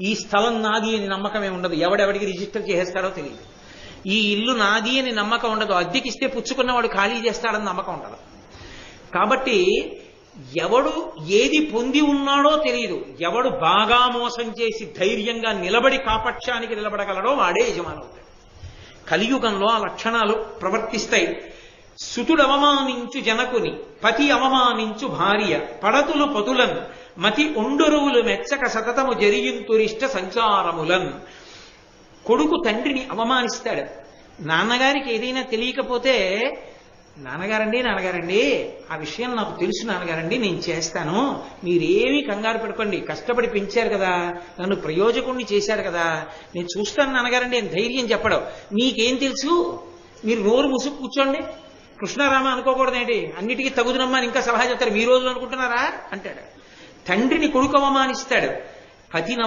ఈ స్థలం నాది అని నమ్మకమే ఉండదు. ఎవడెవడికి రిజిస్టర్ చేసేస్తాడో తెలియదు. ఈ ఇల్లు నాది అని నమ్మకం ఉండదు. అద్దెకిస్తే పుచ్చుకున్నవాడు ఖాళీ చేస్తాడని నమ్మకం ఉండదు. కాబట్టి ఎవడు ఏది పొంది ఉన్నాడో తెలియదు. ఎవడు బాగా మోసం చేసి ధైర్యంగా నిలబడి కాపక్షానికి నిలబడగలడో వాడే యజమానవుతాడు కలియుగంలో ఆ లక్షణాలు ప్రవర్తిస్తాయి. సుతుడు అవమానించు జనకుని పతి అవమానించు భార్య పడతులు పతులన్ మతి ఒండరువులు మెచ్చక సతతము జరిగింతురిష్ట సంచారములన్. కొడుకు తండ్రిని అవమానిస్తాడు. నాన్నగారికి ఏదైనా తెలియకపోతే నాన్నగారండి నాన్నగారండి ఆ విషయం నాకు తెలుసు నాన్నగారండి నేను చేస్తాను. మీరేమీ కంగారు పెట్టుకోండి కష్టపడి పెంచారు కదా నన్ను ప్రయోజకుణ్ణి చేశారు కదా నేను చూస్తాను నాన్నగారండి నేను ధైర్యం చెప్పడం. నీకేం తెలుసు? మీరు నోరు ముసుగు కూర్చోండి. కృష్ణారామ అనుకోకూడదేంటి? అన్నిటికీ తగుదునమ్మా అని ఇంకా సలహా చెప్తారు. మీ రోజులు అనుకుంటున్నారా? అంటాడు. తండ్రిని కొడుకు అవమానిస్తాడు. పతిని